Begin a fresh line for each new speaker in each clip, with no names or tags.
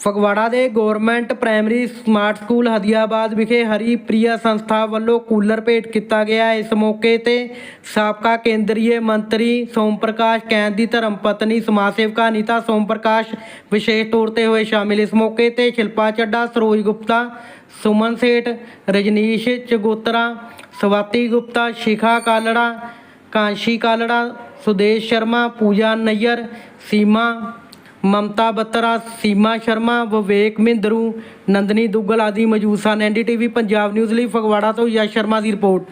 ਫਗਵਾੜਾ ਦੇ government primary smart school Hadiabad ਵਿਖੇ ਹਰੀ ਪ੍ਰਿਆ ਸੰਸਥਾ ਵੱਲੋਂ ਕੂਲਰ ਭੇਟ ਕੀਤਾ ਗਿਆ। ਇਸ ਮੌਕੇ ਤੇ ਸਾਬਕਾ ਕੇਂਦਰੀ ਮੰਤਰੀ ਸੋਮ ਪ੍ਰਕਾਸ਼ ਕੈਂਦ ਦੀ ਧਰਮ ਪਤਨੀ ਸਮਾਜ ਸੇਵਕਾ ਅਨੀਤਾ ਸੋਮ ਪ੍ਰਕਾਸ਼ ਵਿਸ਼ੇਸ਼ ਤੌਰ ਤੇ ਹੋਏ ਸ਼ਾਮਿਲ। ਇਸ ਮੌਕੇ ਤੇ ਸ਼ਿਲਪਾ ਚੱਡਾ ਸਰੋਜ ਗੁਪਤਾ, ਸੁਮਨ ਸੇਠ, ਰਜਨੀਸ਼ ਚਗੋਤਰਾ, ਸਵਾਤੀ ਗੁਪਤਾ, ਸ਼ਿਖਾ ਕਾਲੜਾ, ਕਾਂਸ਼ੀ ਕਾਲੜਾ, ਸੁਦੇਸ਼ ਸ਼ਰਮਾ, ਪੂਜਾ ਨਈਅਰ, ਸੀਮਾ ਮਮਤਾ ਬੱਤਰਾ, ਸੀਮਾ ਸ਼ਰਮਾ, ਵਿਵੇਕ ਮਿੰਦਰੂ, ਨੰਦਨੀ ਦੁੱਗਲ ਆਦਿ ਮੌਜੂਦ ਸਨ। ਐਨਡੀਟੀਵੀ ਪੰਜਾਬ ਨਿਊਜ਼ ਲਈ ਫਗਵਾੜਾ ਤੋਂ ਯਸ਼ ਸ਼ਰਮਾ ਦੀ ਰਿਪੋਰਟ।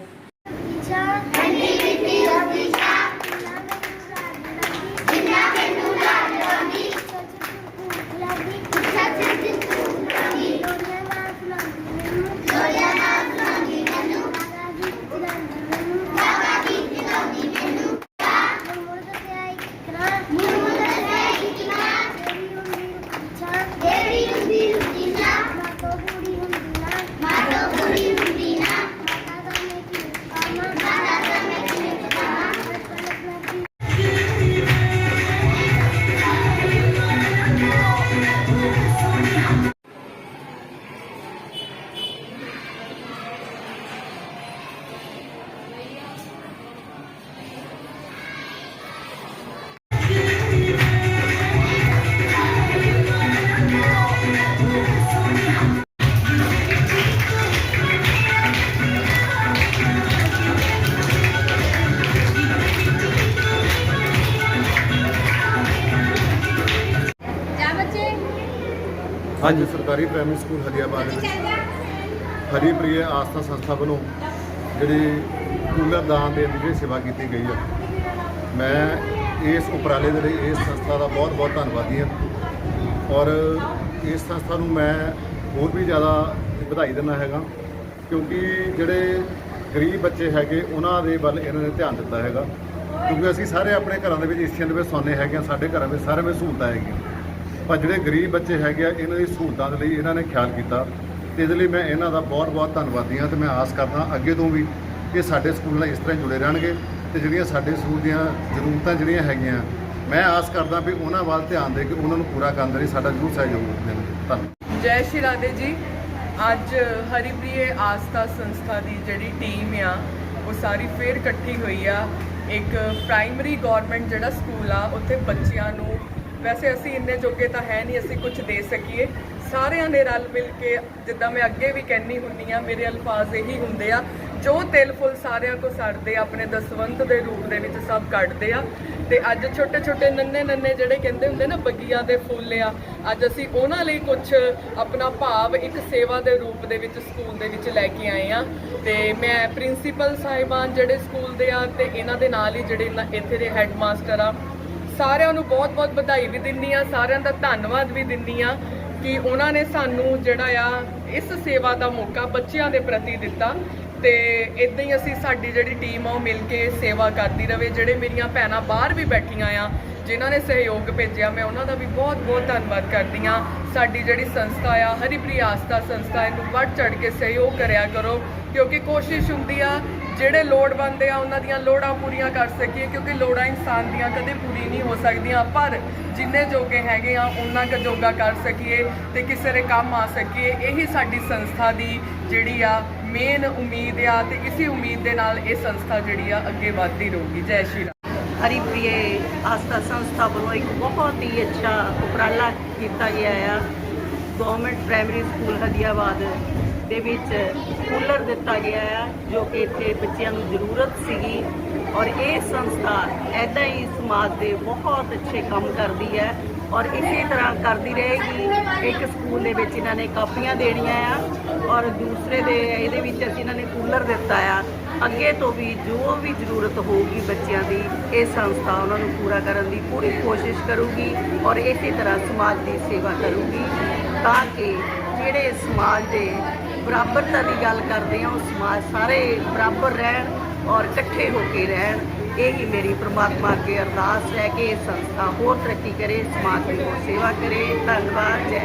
ਹਾਂਜੀ। ਸਰਕਾਰੀ ਪ੍ਰਾਇਮਰੀ ਸਕੂਲ ਹਰੀਆਬਾਦ ਦੇ ਵਿੱਚ ਹਰੀਪ੍ਰਿയ ਆਸਥਾ ਸੰਸਥਾ ਵੱਲੋਂ ਜਿਹੜੀ ਕੂਲਰ ਦਾਨ ਦੇ ਦੀ ਜਿਹੜੀ ਸੇਵਾ ਕੀਤੀ ਗਈ ਹੈ ਮੈਂ ਇਸ ਉਪਰਾਲੇ ਦੇ ਲਈ ਇਸ ਸੰਸਥਾ ਦਾ ਬਹੁਤ ਬਹੁਤ ਧੰਨਵਾਦੀ ਹਾਂ ਔਰ ਇਸ ਸੰਸਥਾ ਨੂੰ ਮੈਂ ਹੋਰ ਵੀ ਜ਼ਿਆਦਾ ਵਧਾਈ ਦਿੰਦਾ ਹੈਗਾ ਕਿਉਂਕਿ ਜਿਹੜੇ ਗਰੀਬ ਬੱਚੇ ਹੈਗੇ, ਉਹਨਾਂ ਦੇ ਵੱਲ ਇਹਨਾਂ ਨੇ ਧਿਆਨ ਦਿੱਤਾ ਹੈਗਾ ਕਿਉਂਕਿ ਅਸੀਂ ਸਾਰੇ ਆਪਣੇ ਘਰਾਂ ਦੇ ਵਿੱਚ ਏਸੀਆਂ ਦੇ ਵਿੱਚ ਸੌਂਦੇ ਹੈਗੇ ਹਾਂ, ਸਾਡੇ ਘਰਾਂ ਵਿੱਚ ਸਾਰੇ ਵਿੱਚ ਸਹੂਲਤਾਂ ਹੈਗੀਆਂ। ਪਰ ਜਿਹੜੇ ਗਰੀਬ ਬੱਚੇ ਹੈਗੇ ਆ, ਇਹਨਾਂ ਦੀ ਸਹੂਲਤਾਂ ਦੇ ਲਈ ਇਹਨਾਂ ਨੇ ਖਿਆਲ ਕੀਤਾ ਤੇ ਇਹਦੇ ਲਈ ਮੈਂ ਇਹਨਾਂ ਦਾ ਬਹੁਤ ਬਹੁਤ ਧੰਨਵਾਦੀ ਹਾਂ ਤੇ ਮੈਂ ਆਸ ਕਰਦਾ ਅੱਗੇ ਤੋਂ ਵੀ ਇਹ ਸਾਡੇ ਸਕੂਲ ਨਾਲ ਇਸ ਤਰ੍ਹਾਂ ਹੀ ਜੁੜੇ ਰਹਿਣਗੇ ਤੇ ਜਿਹੜੀਆਂ ਸਾਡੇ ਸਕੂਲ ਦੀਆਂ ਜ਼ਰੂਰਤਾਂ ਜਿਹੜੀਆਂ ਹੈਗੀਆਂ, ਮੈਂ ਆਸ ਕਰਦਾ ਵੀ ਉਹਨਾਂ ਵੱਲ ਧਿਆਨ ਦੇ ਕੇ ਉਹਨਾਂ ਨੂੰ ਪੂਰਾ ਕਰਨ ਦੇ ਲਈ ਸਾਡਾ ਜ਼ਰੂਰ ਸਹਿਯੋਗ ਦੇਣਗੇ ਧੰਨਵਾਦ।
ਜੈ ਸ਼੍ਰੀ ਰਾਧੇ ਜੀ। ਅੱਜ ਹਰੀਪ੍ਰਿਏ ਆਸਥਾ ਸੰਸਥਾ ਦੀ ਜਿਹੜੀ ਟੀਮ ਆ, ਉਹ ਸਾਰੀ ਫੇਰ ਇਕੱਠੀ ਹੋਈ ਆ। ਇੱਕ ਪ੍ਰਾਇਮਰੀ ਗਵਰਨਮੈਂਟ ਜਿਹੜਾ ਸਕੂਲ ਆ, ਉੱਥੇ ਬੱਚਿਆਂ ਨੂੰ ਵੈਸੇ ਅਸੀਂ ਇੰਨੇ ਜੋਗੇ ਤਾਂ ਹੈ ਨਹੀਂ, ਅਸੀਂ ਕੁਝ ਦੇ ਸਕੀਏ। ਸਾਰਿਆਂ ਨੇ ਰਲ ਮਿਲ ਕੇ ਜਿੱਦਾਂ ਮੈਂ ਅੱਗੇ ਵੀ ਕਹਿੰਨੀ ਹੁੰਨੀ ਆ ਮੇਰੇ ਅਲਫਾਜ਼ ਇਹੀ ਹੁੰਦੇ ਆ, ਜੋ ਤਿਲ ਫੁੱਲ ਸਾਰਿਆਂ ਕੋ ਸੜਦੇ ਆਪਣੇ ਦਸਵੰਤ ਦੇ ਰੂਪ ਦੇ ਵਿੱਚ ਸਭ ਕੱਢਦੇ ਆ। ਤੇ ਅੱਜ ਛੋਟੇ ਛੋਟੇ ਨੰਨੇ ਨੰਨੇ ਜਿਹੜੇ ਕਹਿੰਦੇ ਹੁੰਦੇ ਨਾ, ਬੱਗੀਆਂ ਦੇ ਫੁੱਲ ਆ, ਅੱਜ ਅਸੀਂ ਉਹਨਾਂ ਲਈ ਕੁਝ ਆਪਣਾ ਭਾਵ ਇੱਕ ਸੇਵਾ ਦੇ ਰੂਪ ਦੇ ਵਿੱਚ ਸਕੂਲ ਦੇ ਵਿੱਚ ਲੈ ਕੇ ਆਏ ਆ। ਤੇ ਮੈਂ ਪ੍ਰਿੰਸੀਪਲ ਸਾਹਿਬਾਨ ਜਿਹੜੇ ਸਕੂਲ ਦੇ ਆ, ਤੇ ਇਹਨਾਂ ਦੇ ਨਾਲ ਹੀ ਜਿਹੜੇ ਇਹਨਾਂ- ਇੱਥੇ ਦੇ ਹੈੱਡਮਾਸਟਰ ਆ ਸਾਰਿਆਂ ਨੂੰ ਬਹੁਤ-ਬਹੁਤ ਵਧਾਈ ਵੀ ਦਿੰਨੀ ਆ, ਸਾਰਿਆਂ ਦਾ ਧੰਨਵਾਦ ਵੀ ਦਿੰਨੀ ਆ ਕਿ ਉਹਨਾਂ ਨੇ ਸਾਨੂੰ ਜਿਹੜਾ ਆ ਇਸ ਸੇਵਾ ਦਾ ਮੌਕਾ ਬੱਚਿਆਂ ਦੇ ਪ੍ਰਤੀ ਦਿੱਤਾ ਤੇ ਇਦਾਂ ਹੀ ਅਸੀਂ ਸਾਡੀ ਜਿਹੜੀ ਟੀਮ ਆ ਉਹ ਮਿਲ ਕੇ ਸੇਵਾ ਕਰਦੀ ਰਵੇ। ਜਿਹੜੇ ਮੇਰੀਆਂ ਭੈਣਾਂ ਬਾਹਰ ਵੀ ਬੈਠੀਆਂ ਆ, ਜਿਨ੍ਹਾਂ ਨੇ ਸਹਿਯੋਗ ਭੇਜਿਆ, ਮੈਂ ਉਹਨਾਂ ਦਾ ਵੀ ਬਹੁਤ-ਬਹੁਤ ਧੰਨਵਾਦ ਕਰਦੀ ਆ। ਸਾਡੀ ਜਿਹੜੀ ਸੰਸਥਾ ਆ ਹਰੀਪ੍ਰਿਆ ਆਸਥਾ ਸੰਸਥਾ, ਇਹਨੂੰ ਵੱਧ ਚੜ ਕੇ ਸਹਿਯੋਗ ਕਰਿਆ ਕਰੋ, ਕਿਉਂਕਿ ਕੋਸ਼ਿਸ਼ ਹੁੰਦੀ ਆ ਜਿਹੜੇ ਲੋੜਵੰਦ ਆ, ਉਹਨਾਂ ਦੀਆਂ ਲੋੜਾਂ ਪੂਰੀਆਂ ਕਰ ਸਕੀਏ, ਕਿਉਂਕਿ ਲੋੜਾਂ ਇਨਸਾਨ ਦੀਆਂ ਕਦੇ ਪੂਰੀ ਨਹੀਂ ਹੋ ਸਕਦੀਆਂ, ਪਰ ਜਿੰਨੇ ਜੋਗੇ ਹੈਗੇ ਆ, ਉਹਨਾਂ ਕੁ ਜੋਗਾ ਕਰ ਸਕੀਏ ਤੇ ਕਿਸੇ ਦੇ ਕੰਮ ਆ ਸਕੀਏ। ਇਹੀ ਸਾਡੀ ਸੰਸਥਾ ਦੀ ਜਿਹੜੀ ਆ ਮੇਨ ਉਮੀਦ ਆ ਤੇ ਇਸੇ ਉਮੀਦ ਦੇ ਨਾਲ ਇਹ ਸੰਸਥਾ ਜਿਹੜੀ ਆ, ਅੱਗੇ ਵਧਦੀ ਰਹੂਗੀ। ਜੈ ਸ਼੍ਰੀ ਰਾਮ।
ਹਰੀਪ੍ਰਿਏ ਆਸਥਾ ਸੰਸਥਾ ਵੱਲੋਂ ਇੱਕ ਬਹੁਤ ਹੀ ਅੱਛਾ ਉਪਰਾਲਾ ਕੀਤਾ ਗਿਆ ਆ। ਗਵਰਨਮੈਂਟ ਪ੍ਰਾਇਮਰੀ ਸਕੂਲ ਹਦੀਆਬਾਦ ਦੇ ਵਿੱਚ ਕੂਲਰ ਦਿੱਤਾ ਗਿਆ ਆ, ਜੋ ਕਿ ਇੱਥੇ ਬੱਚਿਆਂ ਨੂੰ ਜ਼ਰੂਰਤ ਸੀਗੀ ਔਰ ਇਹ ਸੰਸਥਾ ਐਦਾਂ ਹੀ ਸਮਾਜ ਦੇ ਬਹੁਤ ਅੱਛੇ ਕੰਮ ਕਰਦੀ ਹੈ ਔਰ ਇਸੇ ਤਰ੍ਹਾਂ ਕਰਦੀ ਰਹੇਗੀ। ਇੱਕ ਸਕੂਲ ਦੇ ਵਿੱਚ ਇਹਨਾਂ ਨੇ ਕਾਪੀਆਂ ਦੇਣੀਆਂ ਆ ਔਰ ਦੂਸਰੇ ਦੇ ਇਹਦੇ ਵਿੱਚ ਅਸੀਂ ਇਹਨਾਂ ਨੇ ਕੂਲਰ ਦਿੱਤਾ ਆ। ਅੱਗੇ ਤੋਂ ਵੀ ਜੋ ਵੀ ਜ਼ਰੂਰਤ ਹੋਊਗੀ ਬੱਚਿਆਂ ਦੀ, ਇਹ ਸੰਸਥਾ ਉਹਨਾਂ ਨੂੰ ਪੂਰਾ ਕਰਨ ਦੀ ਪੂਰੀ ਕੋਸ਼ਿਸ਼ ਕਰੂਗੀ ਔਰ ਇਸੇ ਤਰ੍ਹਾਂ ਸਮਾਜ ਦੀ ਸੇਵਾ ਕਰੂਗੀ। ਤਾਂ ਕਿ ਜਿਹੜੇ ਸਮਾਜ ਦੇ ਬਰਾਬਰਤਾ ਦੀ ਗੱਲ ਕਰਦੇ ਆ ਉਹ ਸਮਾਜ ਸਾਰੇ ਬਰਾਬਰ ਰਹਿਣ ਔਰ ਇਕੱਠੇ ਹੋ ਕੇ ਰਹਿਣ। ਇਹ ਹੀ ਮੇਰੀ ਪ੍ਰਮਾਤਮਾ ਅੱਗੇ ਅਰਦਾਸ ਹੈ ਕਿ ਇਹ ਸੰਸਥਾ ਹੋਰ ਤਰੱਕੀ ਕਰੇ, ਸਮਾਜ ਦੀ ਹੋਰ ਸੇਵਾ ਕਰੇ। ਧੰਨਵਾਦ, ਜੈ